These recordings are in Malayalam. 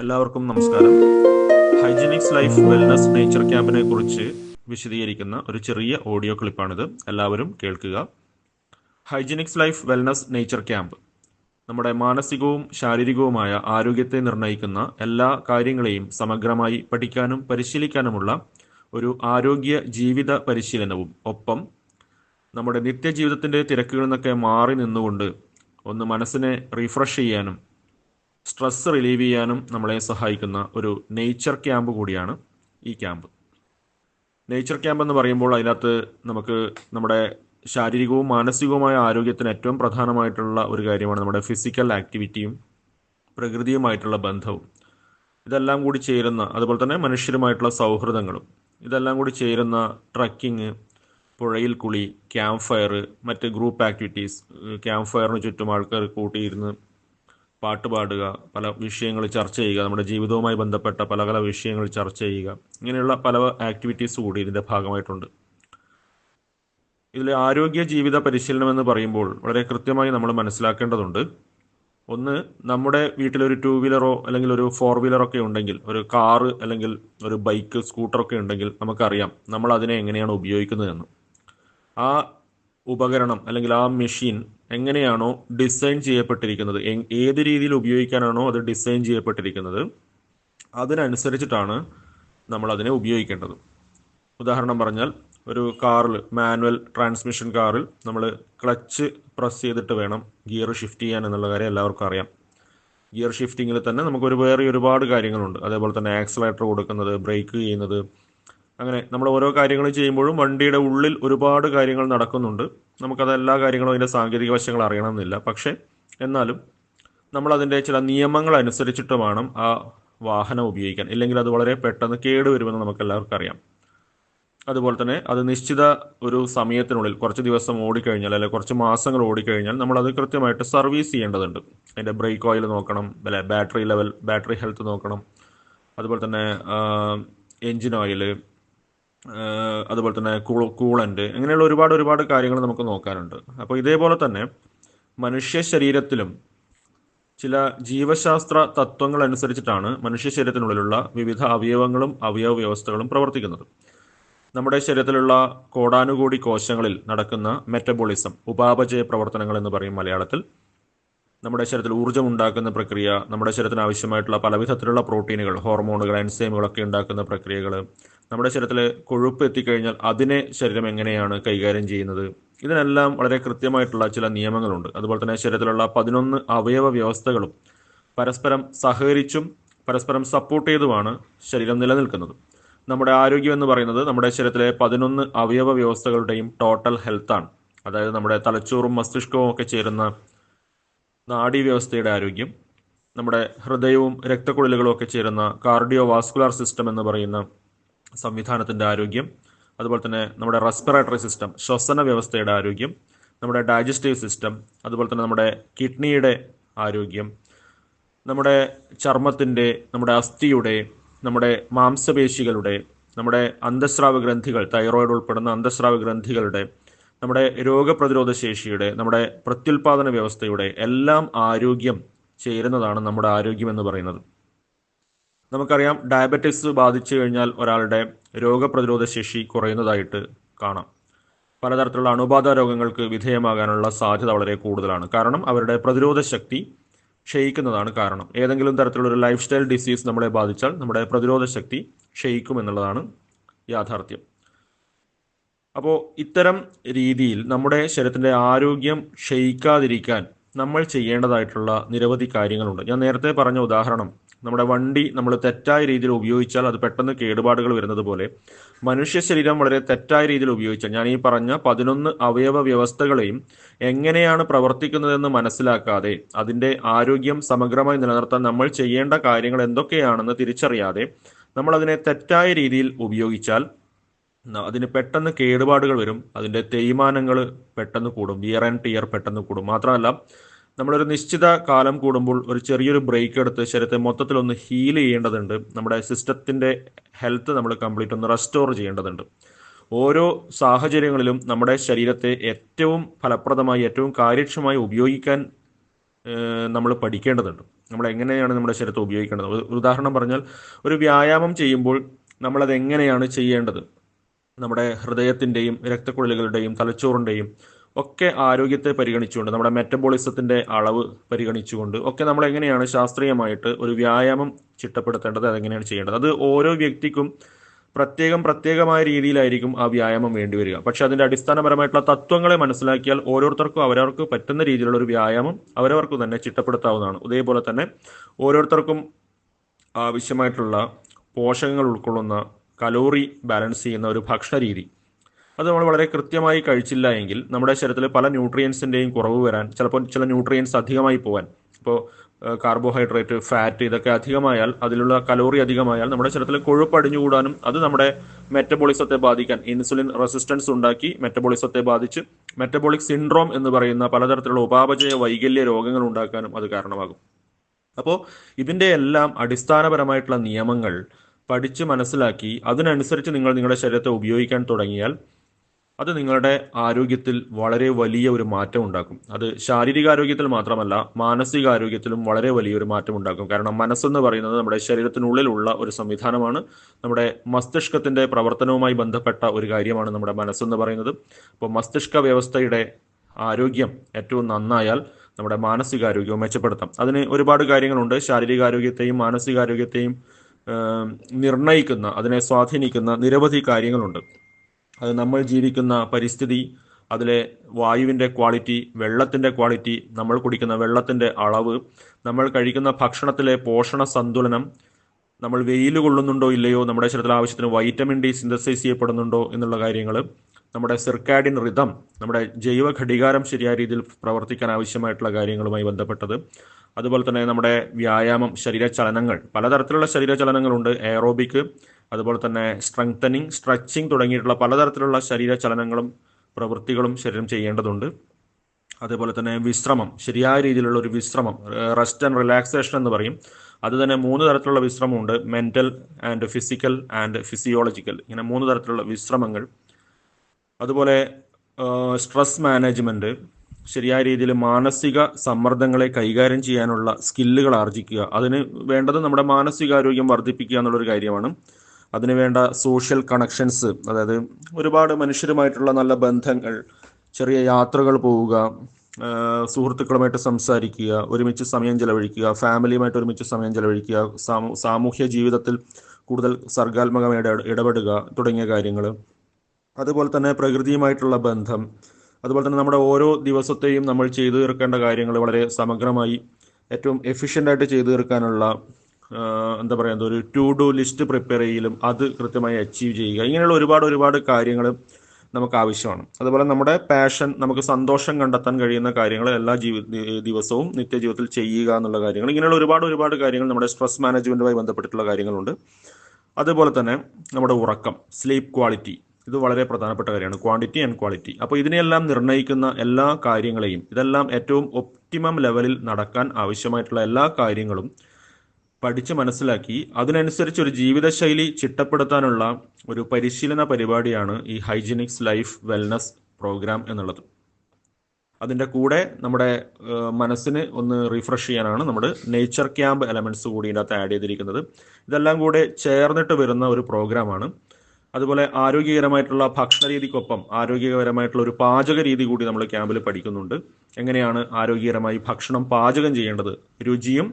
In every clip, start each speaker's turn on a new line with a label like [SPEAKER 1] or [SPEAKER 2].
[SPEAKER 1] എല്ലാവർക്കും നമസ്കാരം. ഹൈജീനിക്സ് ലൈഫ് വെൽനസ് നേച്ചർ ക്യാമ്പിനെ കുറിച്ച് വിശദീകരിക്കുന്ന ഒരു ചെറിയ ഓഡിയോ ക്ലിപ്പാണിത് എല്ലാവരും കേൾക്കുക. Hygienics life wellness nature camp നമ്മുടെ മാനസികവും ശാരീരികവുമായ ആരോഗ്യത്തെ നിർണയിക്കുന്ന എല്ലാ കാര്യങ്ങളെയും സമഗ്രമായി പഠിക്കാനും പരിശീലിക്കാനുമുള്ള ഒരു ആരോഗ്യ ജീവിത പരിശീലനവും ഒപ്പം നമ്മുടെ നിത്യജീവിതത്തിന്റെ തിരക്കുകളിൽ നിന്നൊക്കെ മാറി നിന്നുകൊണ്ട് ഒന്ന് മനസ്സിനെ റീഫ്രഷ് ചെയ്യാനും സ്ട്രെസ് റിലീവ് ചെയ്യാനും നമ്മളെ സഹായിക്കുന്ന ഒരു നേച്ചർ ക്യാമ്പ് കൂടിയാണ് ഈ ക്യാമ്പ്. നേച്ചർ ക്യാമ്പ് എന്ന് പറയുമ്പോൾ അതിനകത്ത് നമുക്ക് നമ്മുടെ ശാരീരികവും മാനസികവുമായ ആരോഗ്യത്തിന് ഏറ്റവും പ്രധാനമായിട്ടുള്ള ഒരു കാര്യമാണ് നമ്മുടെ ഫിസിക്കൽ ആക്ടിവിറ്റിയും പ്രകൃതിയുമായിട്ടുള്ള ബന്ധവും. ഇതെല്ലാം കൂടി ചേരുന്ന അതുപോലെ തന്നെ മനുഷ്യരുമായിട്ടുള്ള സൗഹൃദങ്ങളും ഇതെല്ലാം കൂടി ചേരുന്ന ട്രക്കിങ് പുഴയിൽ കുളി ക്യാമ്പ് ഫയർ മറ്റ് ഗ്രൂപ്പ് ആക്ടിവിറ്റീസ് ക്യാമ്പ് ഫയറിന് ചുറ്റും ആൾക്കാർ കൂട്ടിയിരുന്ന് പാട്ട് പാടുക പല വിഷയങ്ങൾ ചർച്ച ചെയ്യുക നമ്മുടെ ജീവിതവുമായി ബന്ധപ്പെട്ട പല പല വിഷയങ്ങൾ ചർച്ച ചെയ്യുക. ഇങ്ങനെയുള്ള പല ആക്ടിവിറ്റീസ് കൂടി ഇതിന്റെ ഭാഗമായിട്ടുണ്ട്. ഇതിൽ ആരോഗ്യ ജീവിത പരിശീലനം എന്ന് പറയുമ്പോൾ വളരെ കൃത്യമായി നമ്മൾ മനസ്സിലാക്കേണ്ടതുണ്ട്. ഒന്ന് നമ്മുടെ വീട്ടിലൊരു ടൂ വീലറോ അല്ലെങ്കിൽ ഒരു ഫോർ വീലറോ ഒക്കെ ഉണ്ടെങ്കിൽ ഒരു കാറ് അല്ലെങ്കിൽ ഒരു ബൈക്ക് സ്കൂട്ടറൊക്കെ ഉണ്ടെങ്കിൽ നമുക്കറിയാം നമ്മൾ അതിനെ എങ്ങനെയാണ് ഉപയോഗിക്കുന്നതെന്ന്. ആ ഉപകരണം അല്ലെങ്കിൽ ആ മെഷീൻ എങ്ങനെയാണോ ഡിസൈൻ ചെയ്യപ്പെട്ടിരിക്കുന്നത്? ഏത് രീതിയിൽ ഉപയോഗിക്കാനാണോ അത് ഡിസൈൻ ചെയ്യപ്പെട്ടിരിക്കുന്നത്? അതിനനുസരിച്ചിട്ടാണ് നമ്മൾ അതിനെ ഉപയോഗിക്കേണ്ടത്. ഉദാഹരണം പറഞ്ഞാൽ ഒരു കാറിൽ മാനുവൽ ട്രാൻസ്മിഷൻ കാറിൽ നമ്മൾ ക്ലച്ച് പ്രസ് ചെയ്തിട്ട് വേണം ഗിയർ ഷിഫ്റ്റ് ചെയ്യാൻ എന്നുള്ള കാര്യം എല്ലാവർക്കും അറിയാം. ഗിയർ ഷിഫ്റ്റിങ്ങിൽ തന്നെ നമുക്കൊരു വേറെ ഒരുപാട് കാര്യങ്ങളുണ്ട്. അതേപോലെ തന്നെ ആക്സലേറ്റർ കൊടുക്കുന്നത് ബ്രേക്ക് ചെയ്യുന്നത് അങ്ങനെ നമ്മൾ ഓരോ കാര്യങ്ങൾ ചെയ്യുമ്പോഴും വണ്ടിയുടെ ഉള്ളിൽ ഒരുപാട് കാര്യങ്ങൾ നടക്കുന്നുണ്ട്. നമുക്കത് എല്ലാ കാര്യങ്ങളും അതിന്റെ സാങ്കേതിക വശങ്ങൾ അറിയണമെന്നില്ല. പക്ഷേ എന്നാലും നമ്മളതിന്റെ ചില നിയമങ്ങൾ അനുസരിച്ചിട്ട് വേണം ആ വാഹനം ഉപയോഗിക്കാൻ. ഇല്ലെങ്കിൽ അത് വളരെ പെട്ടെന്ന് കേടുവരുമെന്ന് നമുക്ക് എല്ലാവർക്കും അറിയാം. അതുപോലെ തന്നെ അത് നിശ്ചിത ഒരു സമയത്തിനുള്ളിൽ കുറച്ച് ദിവസം ഓടിക്കഴിഞ്ഞാൽ അല്ലെങ്കിൽ കുറച്ച് മാസങ്ങൾ ഓടിക്കഴിഞ്ഞാൽ നമ്മൾ അത് കൃത്യമായിട്ട് സർവീസ് ചെയ്യേണ്ടതുണ്ട്. അതിന്റെ ബ്രേക്ക് ഓയിൽ നോക്കണം അല്ലെ ബാറ്ററി ലെവൽ ബാറ്ററി ഹെൽത്ത് നോക്കണം. അതുപോലെ തന്നെ എൻജിൻ ഓയിൽ അതുപോലെ തന്നെ കൂൾ കൂളന്റ് അങ്ങനെയുള്ള ഒരുപാട് ഒരുപാട് കാര്യങ്ങൾ നമുക്ക് നോക്കാനുണ്ട്. അപ്പോൾ ഇതേപോലെ തന്നെ മനുഷ്യ ശരീരത്തിലും ചില ജീവശാസ്ത്ര തത്വങ്ങൾ അനുസരിച്ചിട്ടാണ് മനുഷ്യ ശരീരത്തിനുള്ളിലുള്ള വിവിധ അവയവങ്ങളും അവയവ വ്യവസ്ഥകളും പ്രവർത്തിക്കുന്നത്. നമ്മുടെ ശരീരത്തിലുള്ള കോടാനുകൂടി കോശങ്ങളിൽ നടക്കുന്ന മെറ്റബോളിസം ഉപാപചയ പ്രവർത്തനങ്ങൾ എന്ന് പറയും മലയാളത്തിൽ. നമ്മുടെ ശരീരത്തിൽ ഊർജം ഉണ്ടാക്കുന്ന പ്രക്രിയ നമ്മുടെ ശരീരത്തിന് ആവശ്യമായിട്ടുള്ള പലവിധത്തിലുള്ള പ്രോട്ടീനുകൾ ഹോർമോണുകൾ എൻസൈമുകളൊക്കെ ഉണ്ടാക്കുന്ന പ്രക്രിയകൾ നമ്മുടെ ശരീരത്തിൽ കൊഴുപ്പ് എത്തിക്കഴിഞ്ഞാൽ അതിനെ ശരീരം എങ്ങനെയാണ് കൈകാര്യം ചെയ്യുന്നത്? ഇതിനെല്ലാം വളരെ കൃത്യമായിട്ടുള്ള ചില നിയമങ്ങളുണ്ട്. അതുപോലെ തന്നെ ശരീരത്തിലുള്ള പതിനൊന്ന് അവയവ വ്യവസ്ഥകളും പരസ്പരം സഹകരിച്ചും പരസ്പരം സപ്പോർട്ട് ചെയ്തുമാണ് ശരീരം നിലനിൽക്കുന്നത്. നമ്മുടെ ആരോഗ്യം എന്ന് പറയുന്നത് നമ്മുടെ ശരീരത്തിലെ പതിനൊന്ന് അവയവ വ്യവസ്ഥകളുടെയും ടോട്ടൽ ഹെൽത്താണ് അതായത് നമ്മുടെ തലച്ചോറും മസ്തിഷ്കവും ഒക്കെ ചേരുന്ന നാഡീവ്യവസ്ഥയുടെ ആരോഗ്യം നമ്മുടെ ഹൃദയവും രക്തക്കുഴലുകളും ഒക്കെ ചേരുന്ന കാർഡിയോ വാസ്കുലാർ സിസ്റ്റം എന്ന് പറയുന്ന സംവിധാനത്തിന്റെ ആരോഗ്യം അതുപോലെ തന്നെ നമ്മുടെ റെസ്പിറേറ്ററി സിസ്റ്റം ശ്വസന വ്യവസ്ഥയുടെ ആരോഗ്യം നമ്മുടെ ഡൈജസ്റ്റീവ് സിസ്റ്റം അതുപോലെ തന്നെ നമ്മുടെ കിഡ്നിയുടെ ആരോഗ്യം നമ്മുടെ ചർമ്മത്തിന്റെ നമ്മുടെ അസ്ഥിയുടെ നമ്മുടെ മാംസപേശികളുടെ നമ്മുടെ അന്തസ്രാവ ഗ്രന്ഥികൾ തൈറോയിഡ് ഉൾപ്പെടുന്ന അന്തസ്രാവ ഗ്രന്ഥികളുടെ നമ്മുടെ രോഗപ്രതിരോധ ശേഷിയുടെ നമ്മുടെ പ്രത്യുൽപാദന വ്യവസ്ഥയുടെ എല്ലാം ആരോഗ്യം ചേരുന്നതാണ് നമ്മുടെ ആരോഗ്യം എന്ന് പറയുന്നത്. നമുക്കറിയാം ഡയബറ്റിക്സ് ബാധിച്ചു കഴിഞ്ഞാൽ ഒരാളുടെ രോഗപ്രതിരോധ ശേഷി കുറയുന്നതായിട്ട് കാണാം. പലതരത്തിലുള്ള അണുബാധ രോഗങ്ങൾക്ക് വിധേയമാകാനുള്ള സാധ്യത വളരെ കൂടുതലാണ്. കാരണം അവരുടെ പ്രതിരോധ ശക്തി ക്ഷയിക്കുന്നതാണ് കാരണം. ഏതെങ്കിലും തരത്തിലുള്ള ഒരു ലൈഫ് സ്റ്റൈൽ ഡിസീസ് നമ്മളെ ബാധിച്ചാൽ നമ്മുടെ പ്രതിരോധ ശക്തി ക്ഷയിക്കും എന്നുള്ളതാണ് യാഥാർത്ഥ്യം. അപ്പോൾ ഇത്തരം രീതിയിൽ നമ്മുടെ ശരീരത്തിന്റെ ആരോഗ്യം ക്ഷയിക്കാതിരിക്കാൻ നമ്മൾ ചെയ്യേണ്ടതായിട്ടുള്ള നിരവധി കാര്യങ്ങളുണ്ട്. ഞാൻ നേരത്തെ പറഞ്ഞ ഉദാഹരണം നമ്മുടെ വണ്ടി നമ്മൾ തെറ്റായ രീതിയിൽ ഉപയോഗിച്ചാൽ അത് പെട്ടെന്ന് കേടുപാടുകൾ വരുന്നത് പോലെ മനുഷ്യ ശരീരം വളരെ തെറ്റായ രീതിയിൽ ഉപയോഗിച്ചാൽ ഞാൻ ഈ പറഞ്ഞ പതിനൊന്ന് അവയവ വ്യവസ്ഥകളെയും എങ്ങനെയാണ് പ്രവർത്തിക്കുന്നതെന്ന് മനസ്സിലാക്കാതെ അതിന്റെ ആരോഗ്യം സമഗ്രമായി നിലനിർത്താൻ നമ്മൾ ചെയ്യേണ്ട കാര്യങ്ങൾ എന്തൊക്കെയാണെന്ന് തിരിച്ചറിയാതെ നമ്മൾ അതിനെ തെറ്റായ രീതിയിൽ ഉപയോഗിച്ചാൽ അതിന് പെട്ടെന്ന് കേടുപാടുകൾ വരും. അതിന്റെ തേയ്മാനങ്ങൾ പെട്ടെന്ന് കൂടും. ഇയർ ആൻഡ് ടിയർ പെട്ടെന്ന് കൂടും. മാത്രമല്ല നമ്മളൊരു നിശ്ചിത കാലം കൂടുമ്പോൾ ഒരു ചെറിയൊരു ബ്രേക്ക് എടുത്ത് ശരീരത്തെ മൊത്തത്തിൽ ഒന്ന് ഹീൽ ചെയ്യേണ്ടതുണ്ട്. നമ്മുടെ സിസ്റ്റത്തിന്റെ ഹെൽത്ത് നമ്മൾ കംപ്ലീറ്റ് ഒന്ന് റെസ്റ്റോർ ചെയ്യേണ്ടതുണ്ട്. ഓരോ സാഹചര്യങ്ങളിലും നമ്മുടെ ശരീരത്തെ ഏറ്റവും ഫലപ്രദമായി ഏറ്റവും കാര്യക്ഷമമായി ഉപയോഗിക്കാൻ നമ്മൾ പഠിക്കേണ്ടതുണ്ട്. നമ്മൾ എങ്ങനെയാണ് നമ്മുടെ ശരീരത്തെ ഉപയോഗിക്കേണ്ടത്? ഉദാഹരണം പറഞ്ഞാൽ ഒരു വ്യായാമം ചെയ്യുമ്പോൾ നമ്മളത് എങ്ങനെയാണ് ചെയ്യേണ്ടത്? നമ്മുടെ ഹൃദയത്തിന്റെയും രക്തക്കുഴലുകളുടെയും തലച്ചോറിന്റെയും ഒക്കെ ആരോഗ്യത്തെ പരിഗണിച്ചുകൊണ്ട് നമ്മുടെ മെറ്റബോളിസത്തിന്റെ അളവ് പരിഗണിച്ചുകൊണ്ട് ഒക്കെ നമ്മൾ എങ്ങനെയാണ് ശാസ്ത്രീയമായിട്ട് ഒരു വ്യായാമം ചിട്ടപ്പെടുത്തേണ്ടത്? അതെങ്ങനെയാണ് ചെയ്യേണ്ടത്? അത് ഓരോ വ്യക്തിക്കും പ്രത്യേകം പ്രത്യേകമായ രീതിയിലായിരിക്കും ആ വ്യായാമം വേണ്ടിവരിക പക്ഷെ അതിന്റെ അടിസ്ഥാനപരമായിട്ടുള്ള തത്വങ്ങളെ മനസ്സിലാക്കിയാൽ ഓരോരുത്തർക്കും അവരവർക്ക് പറ്റുന്ന രീതിയിലുള്ള ഒരു വ്യായാമം അവരവർക്ക് തന്നെ ചിട്ടപ്പെടുത്താവുന്നതാണ്. അതേപോലെ തന്നെ ഓരോരുത്തർക്കും ആവശ്യമായിട്ടുള്ള പോഷകങ്ങൾ ഉൾക്കൊള്ളുന്ന കലോറി ബാലൻസ് ചെയ്യുന്ന ഒരു ഭക്ഷണ രീതി അത് നമ്മൾ വളരെ കൃത്യമായി കഴിച്ചില്ല എങ്കിൽ നമ്മുടെ ശരീരത്തിൽ പല ന്യൂട്രിയൻസിന്റെയും കുറവ് വരാൻ ചിലപ്പോൾ ചില ന്യൂട്രിയൻസ് അധികമായി പോകാൻ ഇപ്പോൾ കാർബോഹൈഡ്രേറ്റ് ഫാറ്റ് ഇതൊക്കെ അധികമായാൽ അതിലുള്ള കലോറി അധികമായാൽ നമ്മുടെ ശരീരത്തിൽ കൊഴുപ്പ് അടിഞ്ഞുകൂടാനും അത് നമ്മുടെ മെറ്റബോളിസത്തെ ബാധിക്കാൻ ഇൻസുലിൻ റെസിസ്റ്റൻസ് ഉണ്ടാക്കി മെറ്റബോളിസത്തെ ബാധിച്ച് മെറ്റബോളിക് സിൻഡ്രോം എന്ന് പറയുന്ന പലതരത്തിലുള്ള ഉപാപചയ വൈകല്യ രോഗങ്ങൾ ഉണ്ടാക്കാനും അത് കാരണമാകും. അപ്പോൾ ഇതിന്റെ എല്ലാം അടിസ്ഥാനപരമായിട്ടുള്ള നിയമങ്ങൾ പഠിച്ച് മനസ്സിലാക്കി അതിനനുസരിച്ച് നിങ്ങൾ നിങ്ങളുടെ ശരീരത്തെ ഉപയോഗിക്കാൻ തുടങ്ങിയാൽ അത് നിങ്ങളുടെ ആരോഗ്യത്തിൽ വളരെ വലിയ ഒരു മാറ്റം ഉണ്ടാക്കും. അത് ശാരീരിക ആരോഗ്യത്തിൽ മാത്രമല്ല മാനസിക ആരോഗ്യത്തിലും വളരെ വലിയൊരു മാറ്റം ഉണ്ടാക്കും. കാരണം മനസ്സെന്ന് പറയുന്നത് നമ്മുടെ ശരീരത്തിനുള്ളിലുള്ള ഒരു സംവിധാനമാണ്. നമ്മുടെ മസ്തിഷ്കത്തിന്റെ പ്രവർത്തനവുമായി ബന്ധപ്പെട്ട ഒരു കാര്യമാണ് നമ്മുടെ മനസ്സെന്ന് പറയുന്നത്. അപ്പോൾ മസ്തിഷ്ക വ്യവസ്ഥയുടെ ആരോഗ്യം ഏറ്റവും നന്നായാൽ നമ്മുടെ മാനസികാരോഗ്യവും മെച്ചപ്പെടുത്താം. അതിന് ഒരുപാട് കാര്യങ്ങളുണ്ട്. ശാരീരികാരോഗ്യത്തെയും മാനസികാരോഗ്യത്തെയും നിർണയിക്കുന്ന അതിനെ സ്വാധീനിക്കുന്ന നിരവധി കാര്യങ്ങളുണ്ട്. അത് നമ്മൾ ജീവിക്കുന്ന പരിസ്ഥിതി അതിലെ വായുവിന്റെ ക്വാളിറ്റി വെള്ളത്തിന്റെ ക്വാളിറ്റി നമ്മൾ കുടിക്കുന്ന വെള്ളത്തിന്റെ അളവ് നമ്മൾ കഴിക്കുന്ന ഭക്ഷണത്തിലെ പോഷണ സന്തുലനം നമ്മൾ വെയിൽ കൊള്ളുന്നുണ്ടോ ഇല്ലയോ നമ്മുടെ ശരീരത്തിൽ ആവശ്യത്തിന് വൈറ്റമിൻ ഡി സിന്തസൈസ് ചെയ്യപ്പെടുന്നുണ്ടോ എന്നുള്ള കാര്യങ്ങൾ നമ്മുടെ സിർക്കാഡിൻ റിതം നമ്മുടെ ജൈവ ഘടികാരം ശരിയായ രീതിയിൽ പ്രവർത്തിക്കാൻ ആവശ്യമായിട്ടുള്ള കാര്യങ്ങളുമായി ബന്ധപ്പെട്ടത്. അതുപോലെ തന്നെ നമ്മുടെ വ്യായാമം ശരീരചലനങ്ങൾ. പലതരത്തിലുള്ള ശരീരചലനങ്ങളുണ്ട്. എയറോബിക് അതുപോലെ തന്നെ സ്ട്രെങ്തനിങ് സ്ട്രെച്ചിങ് തുടങ്ങിയിട്ടുള്ള പലതരത്തിലുള്ള ശരീരചലനങ്ങളും പ്രവൃത്തികളും ശരീരം ചെയ്യേണ്ടതുണ്ട്. അതേപോലെ തന്നെ വിശ്രമം ശരിയായ രീതിയിലുള്ള ഒരു വിശ്രമം റെസ്റ്റ് ആൻഡ് റിലാക്സേഷൻ എന്ന് പറയും. അത് തന്നെ മൂന്ന് തരത്തിലുള്ള വിശ്രമമുണ്ട്. Mental and physical and physiological ഇങ്ങനെ മൂന്ന് തരത്തിലുള്ള വിശ്രമങ്ങൾ അതുപോലെ സ്ട്രെസ് മാനേജ്മെന്റ് ശരിയായ രീതിയിൽ മാനസിക സമ്മർദ്ദങ്ങളെ കൈകാര്യം ചെയ്യാനുള്ള സ്കില്ലുകൾ ആർജിക്കുക. അതിന് വേണ്ടത് നമ്മുടെ മാനസികാരോഗ്യം വർദ്ധിപ്പിക്കുക എന്നുള്ളൊരു കാര്യമാണ്. അതിന് വേണ്ട സോഷ്യൽ കണക്ഷൻസ് അതായത് ഒരുപാട് മനുഷ്യരുമായിട്ടുള്ള നല്ല ബന്ധങ്ങൾ ചെറിയ യാത്രകൾ പോവുക സുഹൃത്തുക്കളുമായിട്ട് സംസാരിക്കുക ഒരുമിച്ച് സമയം ചെലവഴിക്കുക ഫാമിലിയുമായിട്ട് ഒരുമിച്ച് സമയം ചെലവഴിക്കുക സാമൂഹ്യ ജീവിതത്തിൽ കൂടുതൽ സർഗാത്മകമായിട്ട് ഇടപെടുക തുടങ്ങിയ കാര്യങ്ങൾ അതുപോലെ തന്നെ പ്രകൃതിയുമായിട്ടുള്ള ബന്ധം അതുപോലെ തന്നെ നമ്മുടെ ഓരോ ദിവസത്തെയും നമ്മൾ ചെയ്തു തീർക്കേണ്ട കാര്യങ്ങൾ വളരെ സമഗ്രമായി ഏറ്റവും എഫിഷ്യന്റ് ആയിട്ട് ചെയ്തു തീർക്കാനുള്ള എന്താ പറയുക ഒരു ടു ഡു ലിസ്റ്റ് പ്രിപ്പയർ ചെയ്യലും അത് കൃത്യമായി അച്ചീവ് ചെയ്യുക. ഇങ്ങനെയുള്ള ഒരുപാട് ഒരുപാട് കാര്യങ്ങൾ നമുക്ക് ആവശ്യമാണ്. അതുപോലെ നമ്മുടെ പാഷൻ നമുക്ക് സന്തോഷം കണ്ടെത്താൻ കഴിയുന്ന കാര്യങ്ങൾ എല്ലാ ജീവി ദിവസവും നിത്യജീവിതത്തിൽ ചെയ്യുക എന്നുള്ള കാര്യങ്ങൾ. ഇങ്ങനെയുള്ള ഒരുപാട് ഒരുപാട് കാര്യങ്ങൾ നമ്മുടെ സ്ട്രെസ് മാനേജ്മെന്റുമായി ബന്ധപ്പെട്ടിട്ടുള്ള കാര്യങ്ങളുണ്ട്. അതുപോലെ തന്നെ നമ്മുടെ ഉറക്കം സ്ലീപ്പ് ക്വാളിറ്റി ഇത് വളരെ പ്രധാനപ്പെട്ട കാര്യമാണ്. ക്വാണ്ടിറ്റി ആൻഡ് ക്വാളിറ്റി അപ്പോൾ ഇതിനെയെല്ലാം നിർണയിക്കുന്ന എല്ലാ കാര്യങ്ങളെയും ഇതെല്ലാം ഏറ്റവും ഒപ്റ്റിമം ലെവലിൽ നടക്കാൻ ആവശ്യമായിട്ടുള്ള എല്ലാ കാര്യങ്ങളും പഠിച്ച് മനസ്സിലാക്കി. അതിനനുസരിച്ച് ഒരു ജീവിതശൈലി ചിട്ടപ്പെടുത്താനുള്ള ഒരു പരിശീലന പരിപാടിയാണ് ഈ ഹൈജീനിക്സ് ലൈഫ് വെൽനസ് പ്രോഗ്രാം എന്നുള്ളത്. അതിന്റെ കൂടെ നമ്മുടെ മനസ്സിന് ഒന്ന് റിഫ്രഷ് ചെയ്യാനാണ് നമ്മൾ നേച്ചർ ക്യാമ്പ് എലമെന്റ്സ് കൂടി ഇതിനകത്ത് ആഡ് ചെയ്തിരിക്കുന്നത്. ഇതെല്ലാം കൂടെ ചേർന്നിട്ട് വരുന്ന ഒരു പ്രോഗ്രാമാണ് അതുപോലെ ആരോഗ്യകരമായിട്ടുള്ള ഭക്ഷണ രീതിക്കൊപ്പം ആരോഗ്യകരമായിട്ടുള്ള ഒരു പാചക രീതി കൂടി നമ്മൾ ക്യാമ്പിൽ പഠിക്കുന്നുണ്ട്. എങ്ങനെയാണ് ആരോഗ്യകരമായി ഭക്ഷണം പാചകം ചെയ്യേണ്ടത്? രുചിയും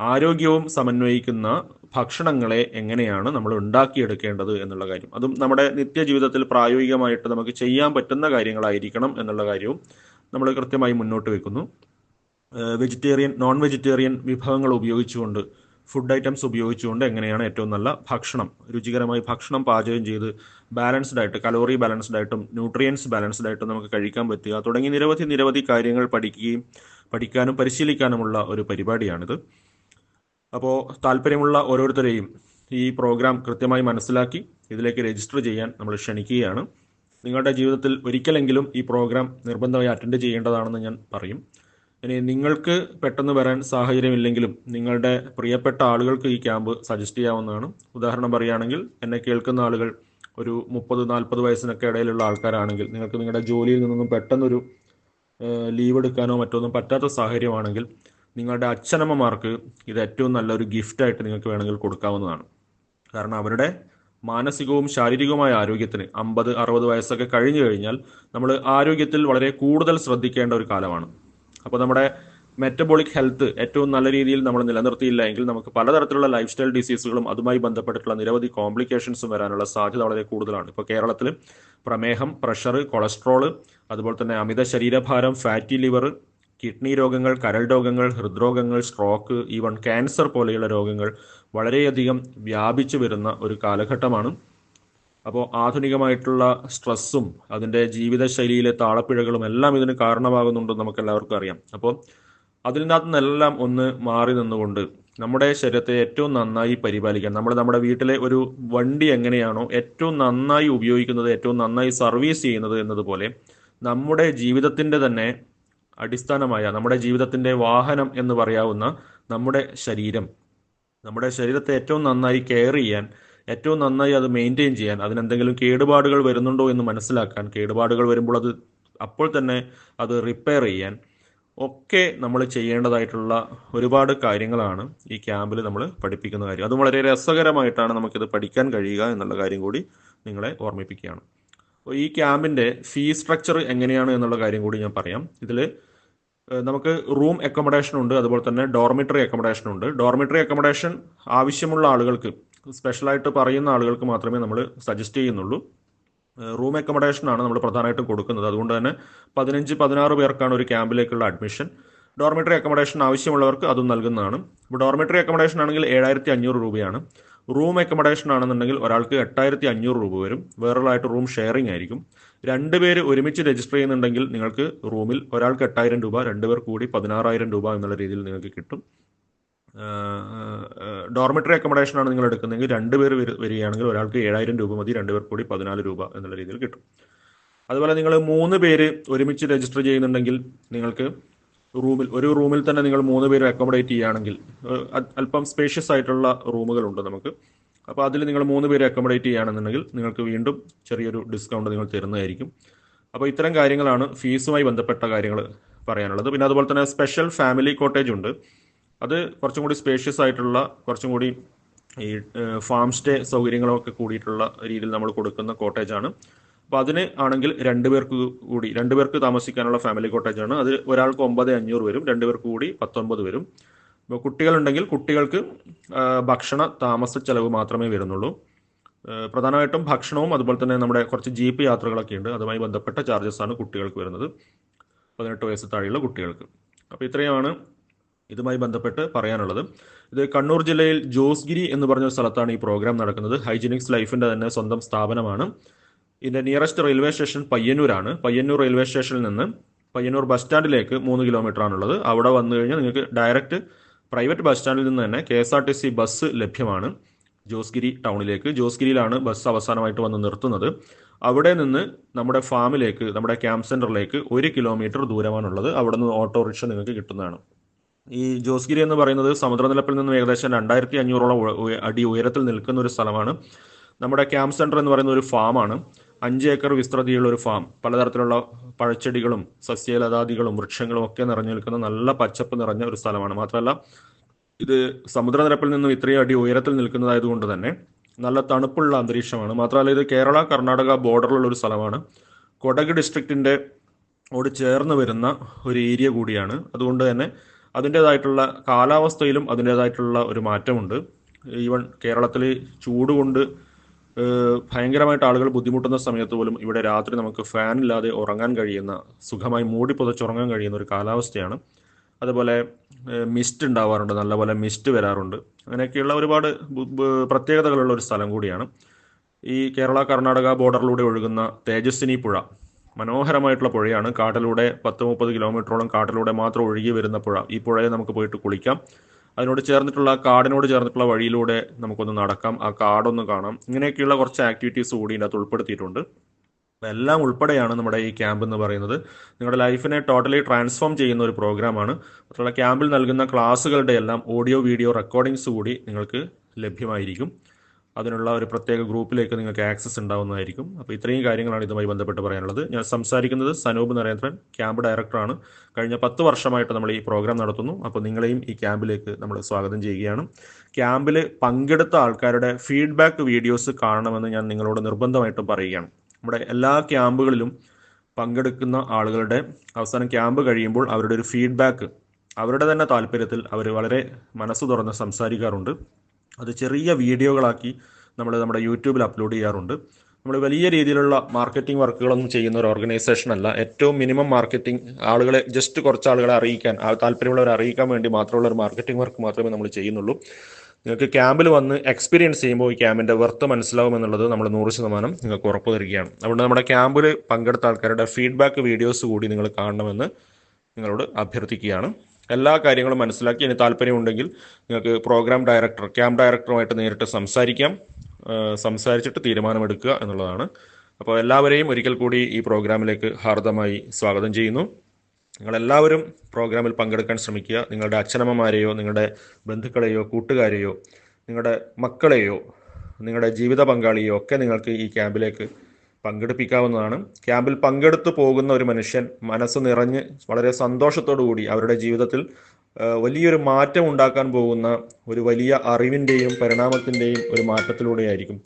[SPEAKER 1] ആരോഗ്യവും സമന്വയിക്കുന്ന ഭക്ഷണങ്ങളെ എങ്ങനെയാണ് നമ്മൾ ഉണ്ടാക്കിയെടുക്കേണ്ടത് എന്നുള്ള കാര്യം. അതും നമ്മുടെ നിത്യജീവിതത്തിൽ പ്രായോഗികമായിട്ട് നമുക്ക് ചെയ്യാൻ പറ്റുന്ന കാര്യങ്ങളായിരിക്കണം എന്നുള്ള കാര്യവും നമ്മൾ കൃത്യമായി മുന്നോട്ട് വെക്കുന്നു. വെജിറ്റേറിയൻ നോൺ വെജിറ്റേറിയൻ വിഭവങ്ങൾ ഉപയോഗിച്ചുകൊണ്ട് ഫുഡ് ഐറ്റംസ് ഉപയോഗിച്ചുകൊണ്ട് എങ്ങനെയാണ് ഏറ്റവും നല്ല ഭക്ഷണം രുചികരമായി ഭക്ഷണം പാചകം ചെയ്ത് ബാലൻസ്ഡ് ആയിട്ട് കലോറി ബാലൻസ്ഡ് ആയിട്ടും ന്യൂട്രിയൻസ് ബാലൻസ്ഡ് ആയിട്ടും നമുക്ക് കഴിക്കാൻ പറ്റുക തുടങ്ങി നിരവധി നിരവധി കാര്യങ്ങൾ പഠിക്കുകയും പഠിക്കാനും പരിശീലിക്കാനുമുള്ള ഒരു പരിപാടിയാണിത്. അപ്പോൾ താല്പര്യമുള്ള ഓരോരുത്തരെയും ഈ പ്രോഗ്രാം കൃത്യമായി മനസ്സിലാക്കി ഇതിലേക്ക് രജിസ്റ്റർ ചെയ്യാൻ നമ്മൾ ക്ഷണിക്കുകയാണ്. നിങ്ങളുടെ ജീവിതത്തിൽ ഒരിക്കലെങ്കിലും ഈ പ്രോഗ്രാം നിർബന്ധമായി അറ്റൻഡ് ചെയ്യേണ്ടതാണെന്ന് ഞാൻ പറയും. ഇനി നിങ്ങൾക്ക് പെട്ടെന്ന് വരാൻ സാഹചര്യമില്ലെങ്കിലും നിങ്ങളുടെ പ്രിയപ്പെട്ട ആളുകൾക്ക് ഈ ക്യാമ്പ് സജസ്റ്റ് ചെയ്യാവുന്നതാണ്. ഉദാഹരണം പറയുകയാണെങ്കിൽ എന്നെ കേൾക്കുന്ന ആളുകൾ ഒരു മുപ്പത് നാൽപ്പത് വയസ്സിനൊക്കെ ഇടയിലുള്ള ആൾക്കാരാണെങ്കിൽ നിങ്ങൾക്ക് നിങ്ങളുടെ ജോലിയിൽ നിന്നൊന്നും പെട്ടെന്നൊരു ലീവ് എടുക്കാനോ മറ്റൊന്നും പറ്റാത്ത സാഹചര്യമാണെങ്കിൽ നിങ്ങളുടെ അച്ഛനമ്മമാർക്ക് ഇത് ഏറ്റവും നല്ലൊരു ഗിഫ്റ്റായിട്ട് നിങ്ങൾക്ക് വേണമെങ്കിൽ കൊടുക്കാവുന്നതാണ്. കാരണം അവരുടെ മാനസികവും ശാരീരികവുമായ ആരോഗ്യത്തിന് അമ്പത് അറുപത് വയസ്സൊക്കെ കഴിഞ്ഞു കഴിഞ്ഞാൽ നമ്മൾ ആരോഗ്യത്തിൽ വളരെ കൂടുതൽ ശ്രദ്ധിക്കേണ്ട ഒരു കാലമാണ്. അപ്പോൾ നമ്മുടെ മെറ്റബോളിക് ഹെൽത്ത് ഏറ്റവും നല്ല രീതിയിൽ നമ്മൾ നിലനിർത്തിയില്ല എങ്കിൽ നമുക്ക് പലതരത്തിലുള്ള ലൈഫ് സ്റ്റൈൽ ഡിസീസുകളും അതുമായി ബന്ധപ്പെട്ടിട്ടുള്ള നിരവധി കോംപ്ലിക്കേഷൻസും വരാനുള്ള സാധ്യത വളരെ കൂടുതലാണ്. ഇപ്പോൾ കേരളത്തിൽ പ്രമേഹം പ്രഷർ കൊളസ്ട്രോൾ അതുപോലെ തന്നെ അമിത ശരീരഭാരം ഫാറ്റി ലിവർ കിഡ്നി രോഗങ്ങൾ കരൾ രോഗങ്ങൾ ഹൃദ്രോഗങ്ങൾ സ്ട്രോക്ക് ഈവൺ ക്യാൻസർ പോലെയുള്ള രോഗങ്ങൾ വളരെയധികം വ്യാപിച്ചു വരുന്ന ഒരു കാലഘട്ടമാണ്. അപ്പോൾ ആധുനികമായിട്ടുള്ള സ്ട്രെസ്സും അതിന്റെ ജീവിതശൈലിയിലെ താളപ്പിഴകളും എല്ലാം ഇതിന് കാരണമാകുന്നുണ്ടെന്ന് നമുക്ക് എല്ലാവർക്കും അറിയാം. അപ്പോൾ അതിൽ നിന്നെല്ലാം ഒന്ന് മാറി നിന്നുകൊണ്ട് നമ്മുടെ ശരീരത്തെ ഏറ്റവും നന്നായി പരിപാലിക്കാൻ നമ്മൾ നമ്മുടെ വീട്ടിലെ ഒരു വണ്ടി എങ്ങനെയാണോ ഏറ്റവും നന്നായി ഉപയോഗിക്കുന്നത് ഏറ്റവും നന്നായി സർവീസ് ചെയ്യുന്നത് എന്നതുപോലെ നമ്മുടെ ജീവിതത്തിന്റെ തന്നെ അടിസ്ഥാനമായ നമ്മുടെ ജീവിതത്തിന്റെ വാഹനം എന്ന് പറയാവുന്ന നമ്മുടെ ശരീരം നമ്മുടെ ശരീരത്തെ ഏറ്റവും നന്നായി കെയർ ചെയ്യാൻ ഏറ്റവും നന്നായി അത് മെയിന്റെയിൻ ചെയ്യാൻ അതിനെന്തെങ്കിലും കേടുപാടുകൾ വരുന്നുണ്ടോ എന്ന് മനസ്സിലാക്കാൻ കേടുപാടുകൾ വരുമ്പോൾ അത് അപ്പോൾ തന്നെ അത് റിപ്പയർ ചെയ്യാൻ ഒക്കെ നമ്മൾ ചെയ്യേണ്ടതായിട്ടുള്ള ഒരുപാട് കാര്യങ്ങളാണ് ഈ ക്യാമ്പിൽ നമ്മൾ പഠിപ്പിക്കുന്ന കാര്യം. അതും വളരെ രസകരമായിട്ടാണ് നമുക്കിത് പഠിക്കാൻ കഴിയുക എന്നുള്ള കാര്യം കൂടി നിങ്ങളെ ഓർമ്മിപ്പിക്കുകയാണ്. അപ്പോൾ ഈ ക്യാമ്പിന്റെ ഫീ സ്ട്രക്ചർ എങ്ങനെയാണ് എന്നുള്ള കാര്യം കൂടി ഞാൻ പറയാം. ഇതിൽ നമുക്ക് റൂം അക്കോമഡേഷൻ ഉണ്ട് അതുപോലെ തന്നെ ഡോർമിറ്ററി അക്കോമഡേഷൻ ഉണ്ട്. ഡോർമിറ്ററി അക്കോമഡേഷൻ ആവശ്യമുള്ള ആളുകൾക്ക് സ്പെഷ്യലായിട്ട് പറയുന്ന ആളുകൾക്ക് മാത്രമേ നമ്മൾ സജസ്റ്റ് ചെയ്യുന്നുള്ളൂ. റൂം അക്കോമഡേഷൻ ആണ് നമ്മൾ പ്രധാനമായിട്ടും കൊടുക്കുന്നത്. അതുകൊണ്ട് തന്നെ പതിനഞ്ച് പതിനാറ് പേർക്കാണ് ഒരു ക്യാമ്പിലേക്കുള്ള അഡ്മിഷൻ ഡോർമെറ്ററി അക്കോമഡേഷൻ ആവശ്യമുള്ളവർക്ക് അതും നൽകുന്നതാണ്. ഇപ്പോൾ ഡോർമെറ്ററി അക്കോമഡേഷൻ ആണെങ്കിൽ ഏഴായിരത്തി അഞ്ഞൂറ് രൂപയാണ്. റൂം അക്കോമഡേഷൻ ആണെന്നുണ്ടെങ്കിൽ ഒരാൾക്ക് എട്ടായിരത്തി അഞ്ഞൂറ് രൂപ വരും. വേറൊരാളായിട്ട് റൂം ഷെയറിംഗ് ആയിരിക്കും. രണ്ട് പേര് ഒരുമിച്ച് രജിസ്റ്റർ ചെയ്യുന്നുണ്ടെങ്കിൽ നിങ്ങൾക്ക് റൂമിൽ ഒരാൾക്ക് എട്ടായിരം രൂപ രണ്ട് പേർ കൂടി പതിനാറായിരം രൂപ എന്നുള്ള രീതിയിൽ നിങ്ങൾക്ക് കിട്ടും. ഡോർമിറ്ററി അക്കോമഡേഷൻ ആണ് നിങ്ങൾ എടുക്കുന്നതെങ്കിൽ രണ്ട് പേർ വരികയാണെങ്കിൽ ഒരാൾക്ക് ഏഴായിരം രൂപ മതി രണ്ടുപേർ കൂടി പതിനാല് രൂപ എന്നുള്ള രീതിയിൽ കിട്ടും. അതുപോലെ നിങ്ങൾ മൂന്ന് പേര് ഒരുമിച്ച് രജിസ്റ്റർ ചെയ്യുന്നുണ്ടെങ്കിൽ നിങ്ങൾക്ക് റൂമിൽ ഒരു റൂമിൽ തന്നെ നിങ്ങൾ മൂന്ന് പേര് അക്കോമഡേറ്റ് ചെയ്യുകയാണെങ്കിൽ അല്പം സ്പേഷ്യസ് ആയിട്ടുള്ള റൂമുകളുണ്ട് നമുക്ക്. അപ്പോൾ അതിൽ നിങ്ങൾ മൂന്ന് പേര് അക്കോമഡേറ്റ് ചെയ്യുകയാണെന്നുണ്ടെങ്കിൽ നിങ്ങൾക്ക് വീണ്ടും ചെറിയൊരു ഡിസ്കൗണ്ട് നിങ്ങൾ തരുന്നതായിരിക്കും. അപ്പോൾ ഇത്തരം കാര്യങ്ങളാണ് ഫീസുമായി ബന്ധപ്പെട്ട കാര്യങ്ങൾ പറയാനുള്ളത്. പിന്നെ അതുപോലെ തന്നെ സ്പെഷ്യൽ ഫാമിലി കോട്ടേജ് ഉണ്ട്. അത് കുറച്ചും കൂടി സ്പേഷ്യസ് ആയിട്ടുള്ള കുറച്ചും കൂടി ഈ ഫാം സ്റ്റേ സൗകര്യങ്ങളൊക്കെ കൂടിയിട്ടുള്ള രീതിയിൽ നമ്മൾ കൊടുക്കുന്ന കോട്ടേജ് ആണ്. അപ്പോൾ അതിന് ആണെങ്കിൽ രണ്ടുപേർക്ക് കൂടി രണ്ടുപേർക്ക് താമസിക്കാനുള്ള ഫാമിലി കോട്ടേജ് ആണ്. അത് ഒരാൾക്ക് ഒമ്പത് അഞ്ഞൂറ് വരും. രണ്ടുപേർക്ക് കൂടി പത്തൊമ്പത് വരും. ഇപ്പോൾ കുട്ടികളുണ്ടെങ്കിൽ കുട്ടികൾക്ക് ഭക്ഷണ താമസ ചെലവ് മാത്രമേ വരുന്നുള്ളൂ. പ്രധാനമായിട്ടും ഭക്ഷണവും അതുപോലെ തന്നെ നമ്മുടെ കുറച്ച് ജീപ്പ് യാത്രകളൊക്കെ ഉണ്ട്. അതുമായി ബന്ധപ്പെട്ട ചാർജസ് ആണ് കുട്ടികൾക്ക് വരുന്നത്. പതിനെട്ട് വയസ്സ് താഴെയുള്ള കുട്ടികൾക്ക്. അപ്പോൾ ഇത്രയുമാണ് ഇതുമായി ബന്ധപ്പെട്ട് പറയാനുള്ളത്. ഇത് കണ്ണൂർ ജില്ലയിൽ ജോസ്ഗിരി എന്ന് പറഞ്ഞ സ്ഥലത്താണ് ഈ പ്രോഗ്രാം നടക്കുന്നത്. ഹൈജീനിക്സ് ലൈഫിന്റെ തന്നെ സ്വന്തം സ്ഥാപനമാണ്. ഇതിന്റെ നിയറസ്റ്റ് റെയിൽവേ സ്റ്റേഷൻ പയ്യന്നൂരാണ്. പയ്യന്നൂർ റെയിൽവേ സ്റ്റേഷനിൽ നിന്ന് പയ്യന്നൂർ ബസ് സ്റ്റാൻഡിലേക്ക് മൂന്ന് കിലോമീറ്റർ ആണുള്ളത്. അവിടെ വന്നു കഴിഞ്ഞാൽ നിങ്ങൾക്ക് ഡയറക്റ്റ് പ്രൈവറ്റ് ബസ് സ്റ്റാൻഡിൽ നിന്ന് തന്നെ K S R T C bus ലഭ്യമാണ് ജോസ്ഗിരി ടൗണിലേക്ക്. ജോസ്ഗിരിയിലാണ് ബസ് അവസാനമായിട്ട് വന്ന് നിർത്തുന്നത്. അവിടെ നിന്ന് നമ്മുടെ ഫാമിലേക്ക് നമ്മുടെ ക്യാമ്പ് സെന്ററിലേക്ക് ഒരു കിലോമീറ്റർ ദൂരമാണുള്ളത്. അവിടെ നിന്ന് ഓട്ടോറിക്ഷ നിങ്ങൾക്ക് കിട്ടുന്നതാണ്. ഈ ജോസ്ഗിരി എന്ന് പറയുന്നത് സമുദ്രനിരപ്പിൽ നിന്നും ഏകദേശം രണ്ടായിരത്തി അഞ്ഞൂറോളം അടി ഉയരത്തിൽ നിൽക്കുന്ന ഒരു സ്ഥലമാണ്. നമ്മുടെ ക്യാമ്പ് സെന്റർ എന്ന് പറയുന്ന ഒരു ഫാമാണ്. അഞ്ച് ഏക്കർ വിസ്തൃതിയുള്ള ഒരു ഫാം. പലതരത്തിലുള്ള പഴച്ചെടികളും സസ്യലതാദികളും വൃക്ഷങ്ങളും ഒക്കെ നിറഞ്ഞു നിൽക്കുന്ന നല്ല പച്ചപ്പ് നിറഞ്ഞ ഒരു സ്ഥലമാണ്. മാത്രമല്ല ഇത് സമുദ്രനിരപ്പിൽ നിന്നും ഇത്രയും അടി ഉയരത്തിൽ നിൽക്കുന്നതായതുകൊണ്ട് തന്നെ നല്ല തണുപ്പുള്ള അന്തരീക്ഷമാണ്. മാത്രമല്ല ഇത് കേരള കർണാടക ബോർഡറിലുള്ള ഒരു സ്ഥലമാണ്. കൊടക് ഡിസ്ട്രിക്റ്റിന്റെ ഓട് ചേർന്ന് വരുന്ന ഒരു ഏരിയ കൂടിയാണ്. അതുകൊണ്ട് തന്നെ അതിന്റെതായിട്ടുള്ള കാലാവസ്ഥയിലും അതിന്റെതായിട്ടുള്ള ഒരു മാറ്റമുണ്ട്. ഈവൻ കേരളത്തിൽ ചൂട് കൊണ്ട് ഭയങ്കരമായിട്ട് ആളുകൾ ബുദ്ധിമുട്ടുന്ന സമയത്ത് പോലും ഇവിടെ രാത്രി നമുക്ക് ഫാൻ ഇല്ലാതെ ഉറങ്ങാൻ കഴിയുന്ന സുഖമായി മൂടി പുതച്ചുറങ്ങാൻ കഴിയുന്ന ഒരു കാലാവസ്ഥയാണ്. അതുപോലെ മിസ്റ്റ് ഉണ്ടാവാറുണ്ട് നല്ലപോലെ മിസ്റ്റ് വരാറുണ്ട്. അങ്ങനെയൊക്കെയുള്ള ഒരുപാട് പ്രത്യേകതകളുള്ള ഒരു സ്ഥലം കൂടിയാണ്. ഈ കേരള കർണാടക ബോർഡറിലൂടെ ഒഴുകുന്ന തേജസ്വിനി പുഴ. മനോഹരമായിട്ടുള്ള പുഴയാണ്. കാട്ടിലൂടെ പത്ത് മുപ്പത് കിലോമീറ്ററോളം കാട്ടിലൂടെ മാത്രം ഒഴുകി വരുന്ന പുഴ. ഈ പുഴയെ നമുക്ക് പോയിട്ട് കുളിക്കാം. അതിനോട് ചേർന്നിട്ടുള്ള കാടിനോട് ചേർന്നിട്ടുള്ള വഴിയിലൂടെ നമുക്കൊന്ന് നടക്കാം. ആ കാടൊന്ന് കാണാം. ഇങ്ങനെയൊക്കെയുള്ള കുറച്ച് ആക്ടിവിറ്റീസ് കൂടി ഇതിനകത്ത് ഉൾപ്പെടുത്തിയിട്ടുണ്ട്. എല്ലാം ഉൾപ്പെടെയാണ് നമ്മുടെ ഈ ക്യാമ്പ് എന്ന് പറയുന്നത്. നിങ്ങളുടെ ലൈഫിനെ ടോട്ടലി ട്രാൻസ്ഫോം ചെയ്യുന്ന ഒരു പ്രോഗ്രാമാണ് മാത്രമല്ല ക്യാമ്പിൽ നൽകുന്ന ക്ലാസ്സുകളുടെ എല്ലാം ഓഡിയോ വീഡിയോ റെക്കോർഡിങ്സ് കൂടി നിങ്ങൾക്ക് ലഭ്യമായിരിക്കും. അതിനുള്ള ഒരു പ്രത്യേക ഗ്രൂപ്പിലേക്ക് നിങ്ങൾക്ക് ആക്സസ് ഉണ്ടാവുന്നതായിരിക്കും. അപ്പോൾ ഇത്രയും കാര്യങ്ങളാണ് ഇതുമായി ബന്ധപ്പെട്ട് പറയാനുള്ളത്. ഞാൻ സംസാരിക്കുന്നത് സനൂപ് നരേന്ദ്രൻ ക്യാമ്പ് ഡയറക്ടറാണ്. കഴിഞ്ഞ പത്ത് വർഷമായിട്ട് നമ്മൾ ഈ പ്രോഗ്രാം നടത്തുന്നു. അപ്പോൾ നിങ്ങളെയും ഈ ക്യാമ്പിലേക്ക് നമ്മൾ സ്വാഗതം ചെയ്യുകയാണ്. ക്യാമ്പിൽ പങ്കെടുത്ത ആൾക്കാരുടെ ഫീഡ്ബാക്ക് വീഡിയോസ് കാണണമെന്ന് ഞാൻ നിങ്ങളോട് നിർബന്ധമായിട്ടും പറയുകയാണ്. നമ്മുടെ എല്ലാ ക്യാമ്പുകളിലും പങ്കെടുക്കുന്ന ആളുകളുടെ അവസാനം ക്യാമ്പ് കഴിയുമ്പോൾ അവരുടെ ഒരു ഫീഡ്ബാക്ക് അവരുടെ തന്നെ താല്പര്യത്തിൽ അവർ വളരെ മനസ്സ് തുറന്ന് സംസാരിക്കാറുണ്ട്. അത് ചെറിയ വീഡിയോകളാക്കി നമ്മൾ നമ്മുടെ യൂട്യൂബിൽ അപ്ലോഡ് ചെയ്യാറുണ്ട്. നമ്മൾ വലിയ രീതിയിലുള്ള മാർക്കറ്റിംഗ് വർക്കുകളൊന്നും ചെയ്യുന്ന ഒരു ഓർഗനൈസേഷൻ അല്ല. ഏറ്റവും മിനിമം മാർക്കറ്റിംഗ് ആളുകളെ ജസ്റ്റ് കുറച്ച് ആളുകളെ അറിയിക്കാൻ താല്പര്യമുള്ളവരെ അറിയിക്കാൻ വേണ്ടി മാത്രമുള്ള ഒരു മാർക്കറ്റിംഗ് വർക്ക് മാത്രമേ നമ്മൾ ചെയ്യുന്നുള്ളൂ. നിങ്ങൾക്ക് ക്യാമ്പിൽ വന്ന് എക്സ്പീരിയൻസ് ചെയ്യുമ്പോൾ ഈ ക്യാമ്പിന്റെ വർത്ത് മനസ്സിലാവുമെന്നുള്ളത് നമ്മൾ നൂറ് ശതമാനം നിങ്ങൾക്ക് ഉറപ്പ് തരികയാണ്. അതുകൊണ്ട് നമ്മുടെ ക്യാമ്പിൽ പങ്കെടുത്ത ആൾക്കാരുടെ ഫീഡ്ബാക്ക് വീഡിയോസ് കൂടി നിങ്ങൾ കാണണമെന്ന് നിങ്ങളോട് അഭ്യർത്ഥിക്കുകയാണ്. എല്ലാ കാര്യങ്ങളും മനസ്സിലാക്കി. ഇനി താല്പര്യമുണ്ടെങ്കിൽ നിങ്ങൾക്ക് പ്രോഗ്രാം ഡയറക്ടർ ക്യാമ്പ് ഡയറക്ടറുമായിട്ട് നേരിട്ട് സംസാരിക്കാം. സംസാരിച്ചിട്ട് തീരുമാനമെടുക്കുക എന്നുള്ളതാണ്. അപ്പോൾ എല്ലാവരെയും ഒരിക്കൽ കൂടി ഈ പ്രോഗ്രാമിലേക്ക് ഹാർദമായി സ്വാഗതം ചെയ്യുന്നു. നിങ്ങളെല്ലാവരും പ്രോഗ്രാമിൽ പങ്കെടുക്കാൻ ശ്രമിക്കുക. നിങ്ങളുടെ അച്ഛനമ്മമാരെയോ നിങ്ങളുടെ ബന്ധുക്കളെയോ കൂട്ടുകാരെയോ നിങ്ങളുടെ മക്കളെയോ നിങ്ങളുടെ ജീവിത പങ്കാളിയോ ഒക്കെ നിങ്ങൾക്ക് ഈ ക്യാമ്പിലേക്ക് പങ്കെടുപ്പിക്കാവുന്നതാണ്. ക്യാമ്പിൽ പങ്കെടുത്തു പോകുന്ന ഒരു മനുഷ്യൻ മനസ്സ് നിറഞ്ഞ് വളരെ സന്തോഷത്തോടു കൂടി അവരുടെ ജീവിതത്തിൽ വലിയൊരു മാറ്റം ഉണ്ടാക്കാൻ പോകുന്ന ഒരു വലിയ അറിവിന്റെയും പരിണാമത്തിന്റെയും ഒരു മാറ്റത്തിലൂടെയായിരിക്കും.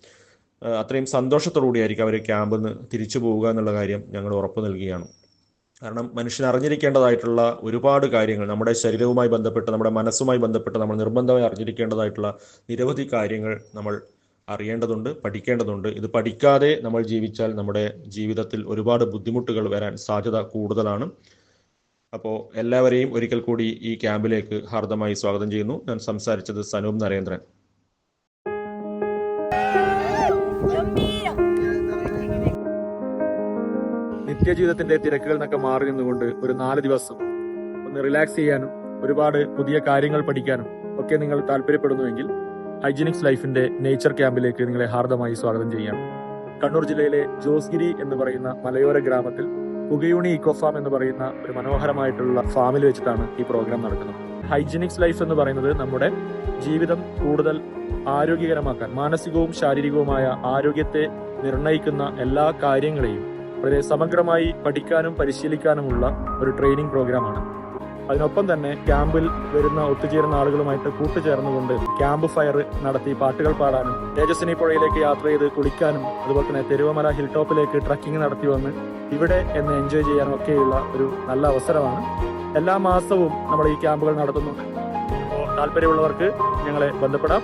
[SPEAKER 1] അത്രയും സന്തോഷത്തോടു കൂടിയായിരിക്കും അവർ ക്യാമ്പിൽ നിന്ന് തിരിച്ചു പോവുക എന്നുള്ള കാര്യം ഞങ്ങൾ ഉറപ്പ് നൽകുകയാണ്. കാരണം മനുഷ്യൻ അറിഞ്ഞിരിക്കേണ്ടതായിട്ടുള്ള ഒരുപാട് കാര്യങ്ങൾ നമ്മുടെ ശരീരവുമായി ബന്ധപ്പെട്ട് നമ്മുടെ മനസ്സുമായി ബന്ധപ്പെട്ട് നമ്മൾ നിർബന്ധമായി അറിഞ്ഞിരിക്കേണ്ടതായിട്ടുള്ള നിരവധി കാര്യങ്ങൾ നമ്മൾ അറിയേണ്ടതുണ്ട് പഠിക്കേണ്ടതുണ്ട്. ഇത് പഠിക്കാതെ നമ്മൾ ജീവിച്ചാൽ നമ്മുടെ ജീവിതത്തിൽ ഒരുപാട് ബുദ്ധിമുട്ടുകൾ വരാൻ സാധ്യത കൂടുതലാണ്. അപ്പോൾ എല്ലാവരെയും ഒരിക്കൽ കൂടി ഈ ക്യാമ്പിലേക്ക് ഹാർദമായി സ്വാഗതം ചെയ്യുന്നു. ഞാൻ സംസാരിച്ചത് സനൂപ് നരേന്ദ്രൻ.
[SPEAKER 2] നിത്യജീവിതത്തിന്റെ തിരക്കുകളിൽ നിന്നൊക്കെ മാറി നിന്നുകൊണ്ട് ഒരു നാല് ദിവസം ഒന്ന് റിലാക്സ് ചെയ്യാനും ഒരുപാട് പുതിയ കാര്യങ്ങൾ പഠിക്കാനും ഒക്കെ നിങ്ങൾ താല്പര്യപ്പെടുന്നുവെങ്കിൽ ഹൈജീനിക്സ് ലൈഫിന്റെ നേച്ചർ ക്യാമ്പിലേക്ക് നിങ്ങളെ ഹാർദമായി സ്വാഗതം ചെയ്യാം. കണ്ണൂർ ജില്ലയിലെ ജോസ്ഗിരി എന്ന് പറയുന്ന മലയോര ഗ്രാമത്തിൽ പുകയൂണി ഇക്കോ ഫാം എന്ന് പറയുന്ന ഒരു മനോഹരമായിട്ടുള്ള ഫാമിൽ വെച്ചിട്ടാണ് ഈ പ്രോഗ്രാം നടക്കുന്നത്. ഹൈജീനിക്സ് ലൈഫ് എന്ന് പറയുന്നത് നമ്മുടെ ജീവിതം കൂടുതൽ ആരോഗ്യകരമാക്കാൻ മാനസികവും ശാരീരികവുമായ ആരോഗ്യത്തെ നിർണയിക്കുന്ന എല്ലാ കാര്യങ്ങളെയും വളരെ സമഗ്രമായി പഠിക്കാനും പരിശീലിക്കാനുമുള്ള ഒരു ട്രെയിനിങ് പ്രോഗ്രാമാണ്. അതിനൊപ്പം തന്നെ ക്യാമ്പിൽ വരുന്ന ഒത്തുചേരുന്ന ആളുകളുമായിട്ട് കൂട്ടുചേർന്നുകൊണ്ട് ക്യാമ്പ് ഫയർ നടത്തി പാട്ടുകൾ പാടാനും തേജസ്വിനി പുഴയിലേക്ക് യാത്ര ചെയ്ത് കുളിക്കാനും അതുപോലെ തന്നെ തെരുവമല ഹിൽ ടോപ്പിലേക്ക് ട്രക്കിംഗ് നടത്തി വന്ന് ഇവിടെ എന്ന് എൻജോയ് ചെയ്യാനും ഒക്കെയുള്ള ഒരു നല്ല അവസരമാണ്. എല്ലാ മാസവും നമ്മൾ ഈ ക്യാമ്പുകൾ നടത്തുന്നുണ്ട്. താല്പര്യമുള്ളവർക്ക് ഞങ്ങളെ ബന്ധപ്പെടാം.